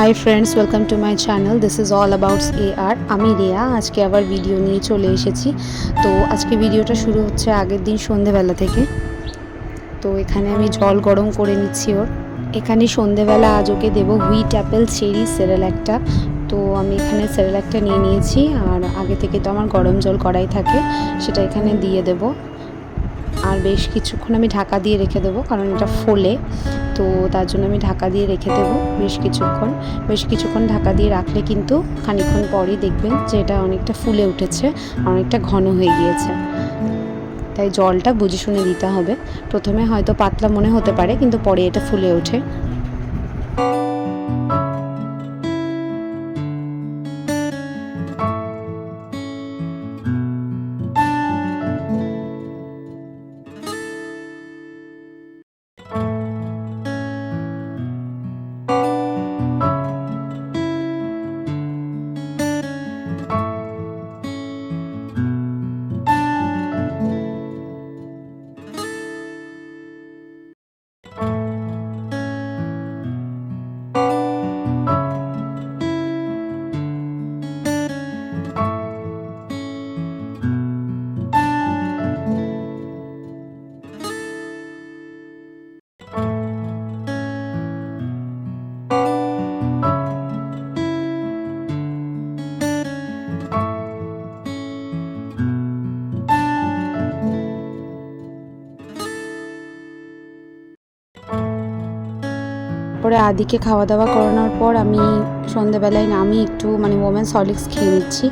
Hi friends welcome to my channel this is all abouts A R আমি রিয়া, আজকে আবার video নিয়ে চলে এসেছি। তো আজকে ভিডিওটা শুরু হচ্ছে আগের দিন সন্ধেবেলা থেকে। তো এখানে আমি জল গরম করে নিচ্ছি ওর। এখানে সন্ধেবেলা আজ ওকে দেবো হুইট অ্যাপেল চেরি সেরেল একটা। তো আমি এখানে সেরেল একটা নিয়ে নিয়েছি। আর আগে থেকে তো আমার গরম জল করাই থাকে, সেটা এখানে দিয়ে দেবো। আর বেশ কিছুক্ষণ আমি ঢাকা দিয়ে রেখে দেবো, কারণ এটা ফোলে। তো তার জন্য আমি ঢাকা দিয়ে রেখে দেবো বেশ কিছুক্ষণ। বেশ কিছুক্ষণ ঢাকা দিয়ে রাখলে কিন্তু খানিক্ষণ পরই দেখবেন যে এটা অনেকটা ফুলে উঠেছে, অনেকটা ঘন হয়ে গিয়েছে। তাই জলটা বুঝে শুনে দিতে হবে। প্রথমে হয়তো পাতলা মনে হতে পারে, কিন্তু পরে এটা ফুলে ওঠে। তারপরে আদিকে খাওয়া দাওয়া করানোর পর আমি সন্ধেবেলায় নামি একটু মানে ওমেন্স হরলিক্স খেয়ে নিচ্ছি।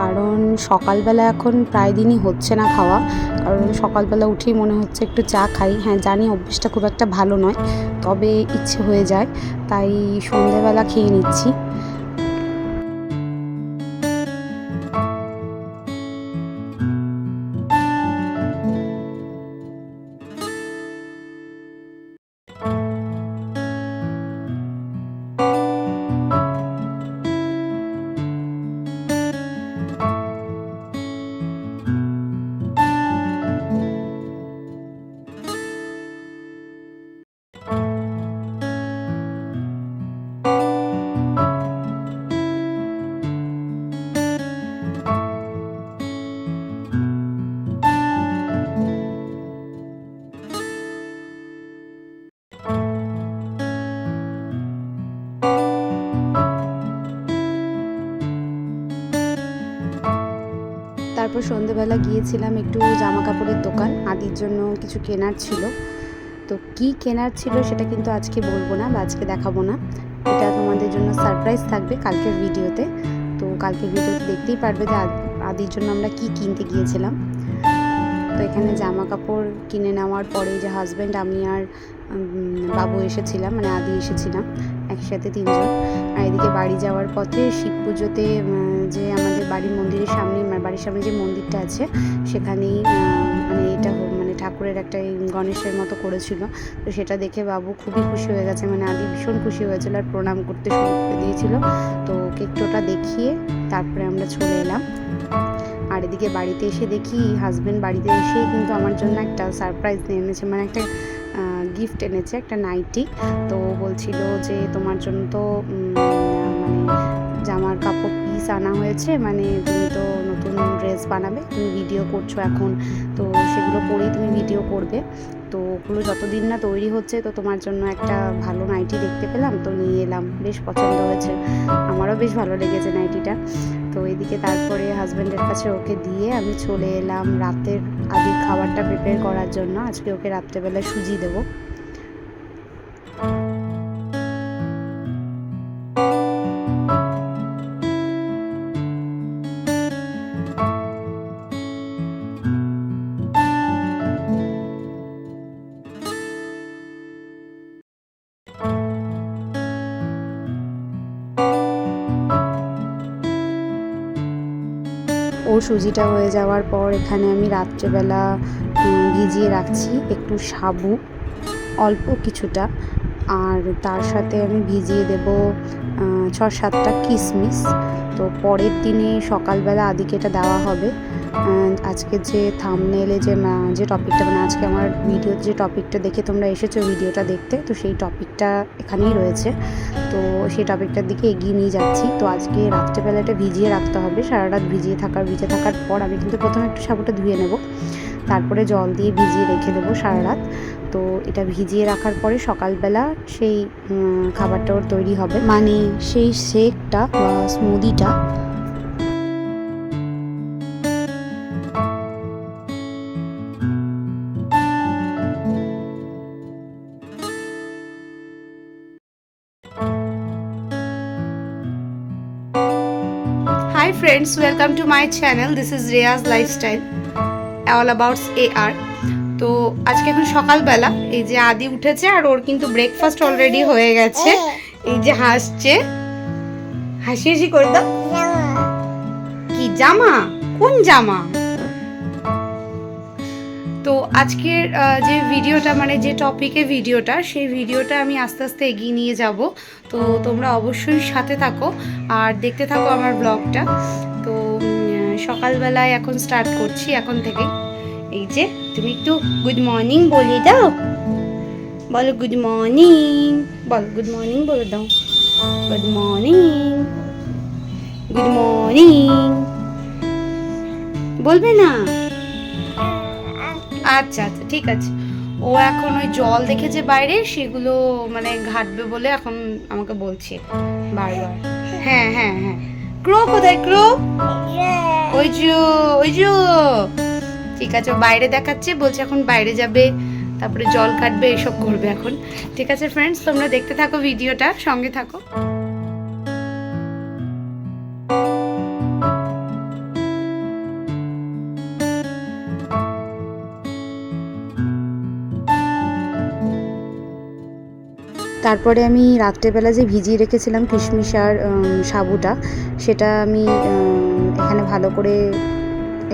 কারণ সকালবেলা এখন প্রায় দিনই হচ্ছে না খাওয়া। কারণ সকালবেলা উঠেই মনে হচ্ছে একটু চা খাই। হ্যাঁ জানি অভ্যেসটা খুব একটা ভালো নয়, তবে ইচ্ছে হয়ে যায়। তাই সন্ধেবেলা খেয়ে নিচ্ছি। তারপর সন্ধেবেলা গিয়েছিলাম একটু জামা কাপড়ের দোকান, আদির জন্য কিছু কেনার ছিল। তো কি কেনার ছিল সেটা কিন্তু আজকে বলব না বা আজকে দেখাবো না। এটা তোমাদের জন্য সারপ্রাইজ থাকবে কালকের ভিডিওতে। তো কালকের ভিডিওতে দেখতেই পারবে যে আদ- আদির জন্য আমরা কি কিনতে গিয়েছিলাম। তো এখানে জামা কাপড় কিনে নেওয়ার পরে যে হাজব্যান্ড আমি আর বাবু এসেছিলাম মানে আদি এসেছিলাম, একসাথে তিনজন। আর এদিকে বাড়ি যাওয়ার পথে শিব পুজোতে যে আমাদের বাড়ির মন্দিরের সামনে মানে বাড়ির সামনে যে মন্দিরটা আছে, সেখানেই মানে এটা মানে ঠাকুরের একটা গণেশের মতো করেছিল। তো সেটা দেখে বাবু খুবই খুশি হয়ে গেছে মানে আদি ভীষণ খুশি হয়েছিল আর প্রণাম করতে শুরু করে দিয়েছিল। তো কেকটোটা দেখিয়ে তারপরে আমরা চলে এলাম। আর এদিকে বাড়িতে এসে দেখি হাজব্যান্ড বাড়িতে এসে কিন্তু আমার জন্য একটা সারপ্রাইজ নিয়ে এনেছে মানে একটা গিফট এনেছে, একটা নাইটি তো বলছিল যে, তোমার জন্য তো মানে জামার কাপড় পিস আনা হয়েছে মানে তুমি তো নতুন ড্রেস বানাবে, তুমি ভিডিও করছ এখন, তো সেগুলো পরেই তুমি ভিডিও করবে। তো ওগুলো যতদিন না তৈরি হচ্ছে, তো তোমার জন্য একটা ভালো নাইটি দেখতে পেলাম, তো নিয়ে এলাম, বেশ পছন্দ হয়েছে। আমারও বেশ ভালো লেগেছে নাইটিটা তো এদিকে তারপরে হাজব্যান্ডের কাছে ওকে দিয়ে আমি চলে এলাম রাতের আদির খাবারটা প্রিপেয়ার করার জন্য। আজকে ওকে রাত্রেবেলা সুজি দেবো। সুজিটা হয়ে যাওয়ার পর এখানে আমি রাত্রেবেলা ভিজিয়ে রাখছি একটু সাবু, অল্প কিছুটা। আর তার সাথে আমি ভিজিয়ে দেব ছ সাতটা কিশমিশ তো পরের দিনে সকালবেলা আদিকে এটা দেওয়া হবে। আজকে যে থামনেলে যে যে টপিকটা মানে আজকে আমার ভিডিওর যে টপিকটা দেখে তোমরা এসেছ ভিডিওটা দেখতে, তো সেই টপিকটা এখানেই রয়েছে। তো সেই টপিকটার দিকে এগিয়ে নিয়ে যাচ্ছি। তো আজকে রাত্রেবেলাটা ভিজিয়ে রাখতে হবে। সারা রাত ভিজিয়ে থাকার, ভিজে থাকার পর আমি কিন্তু প্রথমে একটু সাবুটা ধুয়ে নেব। তারপরে জল দিয়ে ভিজিয়ে রেখে দেবো সারা রাত তো এটা ভিজিয়ে রাখার পরে সকালবেলা সেই খাবারটা ওর তৈরি হবে। মানে সেই শেকটা বা স্মুদিটা Hi welcome to my channel this is Riya's lifestyle all abouts A R তো আজকে এখন সকালবেলা, এই যে আদি উঠেছে আর ওর কিন্তু ব্রেকফাস্ট অলরেডি হয়ে গেছে। এই যে হাসছে। হাসি হাসি করে দাও। কি জামা? কোন জামা? তো আজকের যে ভিডিওটা মানে যে টপিকে ভিডিওটা, সেই ভিডিওটা আমি আস্তে আস্তে এগিয়ে নিয়ে যাব। তো তোমরা অবশ্যই সাথে থাকো আর দেখতে থাকো আমার ব্লগটা তো সকালবেলায় এখন স্টার্ট করছি, এখন থেকে। এই যে, তুমি একটু গুড মর্নিং বলে দাও। বলো গুড মর্নিং বলো গুড মর্নিং বলে দাও। গুড মর্নিং গুড মর্নিং বলবে না? আচ্ছা আচ্ছা ঠিক আছে। ও এখন ওই জল দেখেছে বাইরে, সেগুলো মানে ঘাটবে বলে এখন আমাকে বলছে বারবার। হ্যাঁ হ্যাঁ হ্যাঁ। ক্রো কোথায়, ক্রো? ওই যো ওই যো ঠিক আছে বাইরে দেখাচ্ছে, বলছে এখন বাইরে যাবে, তারপরে জল কাটবে, এসব করবে এখন। ঠিক আছে ফ্রেন্ডস তোমরা দেখতে থাকো ভিডিওটা, সঙ্গে থাকো। তারপরে আমি রাত্রেবেলা যে ভিজিয়ে রেখেছিলাম কিশমিশ আর সাবুটা, সেটা আমি এখানে ভালো করে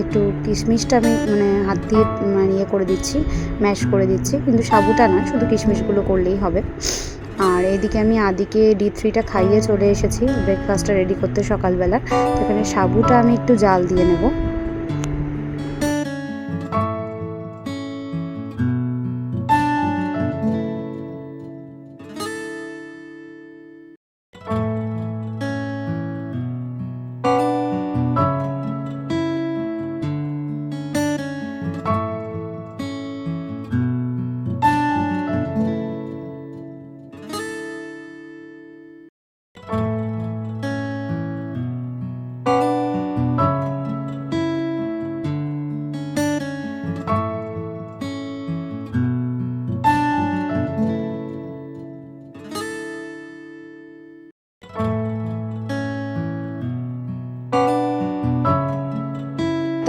একটু কিশমিশটা আমি মানে হাত দিয়ে মানে ইয়ে করে দিচ্ছি, ম্যাশ করে দিচ্ছি। কিন্তু সাবুটা না, শুধু কিশমিশগুলো করলেই হবে। আর এদিকে আমি আদিকে ডি থ্রিটা খাইয়ে চলে এসেছি ব্রেকফাস্টটা রেডি করতে সকালবেলা। তো এখানে সাবুটা আমি একটু জাল দিয়ে নেব।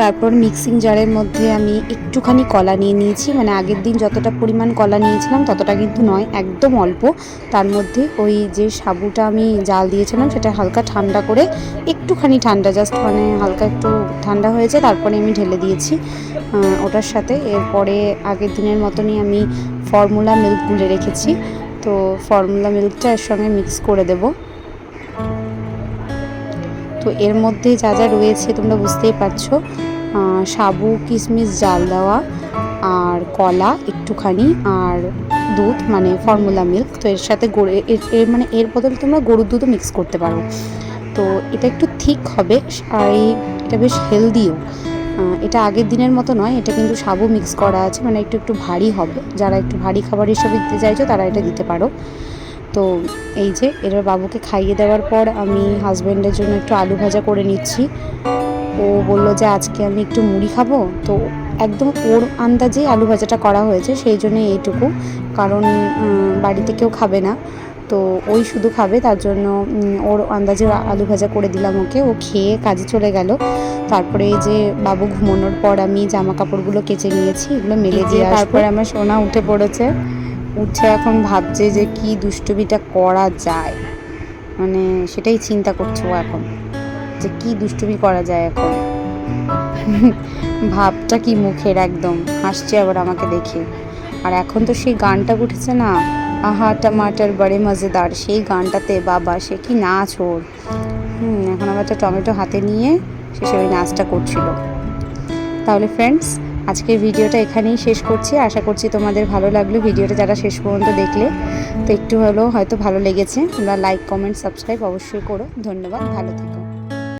তারপর মিক্সিং জারের মধ্যে আমি একটুখানি কলা নিয়ে নিয়েছি। মানে আগের দিন যতটা পরিমাণ কলা নিয়েছিলাম, ততটা কিন্তু নয়, একদম অল্প। তার মধ্যে ওই যে সাবুটা আমি জাল দিয়েছিলাম, সেটা হালকা ঠান্ডা করে একটুখানি ঠান্ডা জাস্ট মানে হালকা একটু ঠান্ডা হয়েছে, তারপরে আমি ঢেলে দিয়েছি। ওটার সাথে এরপরে আগের দিনের মতনই আমি ফর্মুলা মিল্ক গুলে রেখেছি। তো ফর্মুলা মিল্কটা এর সঙ্গে মিক্স করে দেবো। তো এর মধ্যে যা যা রয়েছে তোমরা বুঝতেই পারছ। সাবু কিশমিশ জাল দেওয়া আর কলা একটুখানি আর দুধ মানে ফর্মুলা মিল্ক তো এর সাথে গরু এর- মানে এর বদলে তোমরা গরুর দুধও মিক্স করতে পারো। তো এটা একটু থিক হবে আর এটা বেশ হেলদিও এটা আগের দিনের মতো নয়, এটা কিন্তু সাবু মিক্স করা আছে মানে একটু একটু ভারী হবে। যারা একটু ভারী খাবার হিসেবে দিতে চাইছো, তারা এটা দিতে পারো। তো এই যে, এবার বাবুকে খাইয়ে দেওয়ার পর আমি হাজব্যান্ডের জন্য একটু আলু ভাজা করে নিচ্ছি। ও বলল যে আজকে আমি একটু মুড়ি খাব। তো একদম ওর আন্দাজে আলু ভাজাটা করা হয়েছে সেই জন্য এইটুকু। কারণ বাড়িতে কেউ খাবে না। তো ওই শুধু খাবে তার জন্য ওর আন্দাজে আলু ভাজা করে দিলাম ওকে। ও খেয়ে কাজে চলে গেল। তারপরে এই যে বাবু ঘুমানোর পর আমি জামা কাপড়গুলো কেচে নিয়েছি এগুলো মেলে দিয়ে তারপরে আমার সোনা উঠে পড়েছে। উঠে এখন ভাবছে যে কি দুষ্টুমিটা করা যায়। মানে সেটাই চিন্তা করছে ও এখন। যে কি দুষ্টুমি করা যায় এখন? ভাবটা কি মুখের একদম? হাসছে আবার আমাকে দেখে। আর এখন তো সেই গানটা উঠেছে না? আহা, টমাটার বড়ে মজেদার। সেই গানটাতে বাবা, সে কি নাচ ওর? হুম, এখন আবার একটা টমেটো হাতে নিয়ে সে সেই নাচটা করছিল। তাহলে ফ্রেন্ডস আজকের ভিডিওটা এখানেই শেষ করছি। আশা করছি তোমাদের ভালো লাগল ভিডিওটা যারা শেষ পর্যন্ত দেখলে। তো একটু হলেও হয়তো ভালো লেগেছে। তোমরা লাইক কমেন্ট সাবস্ক্রাইব অবশ্যই করো। ধন্যবাদ, ভালো থেকো।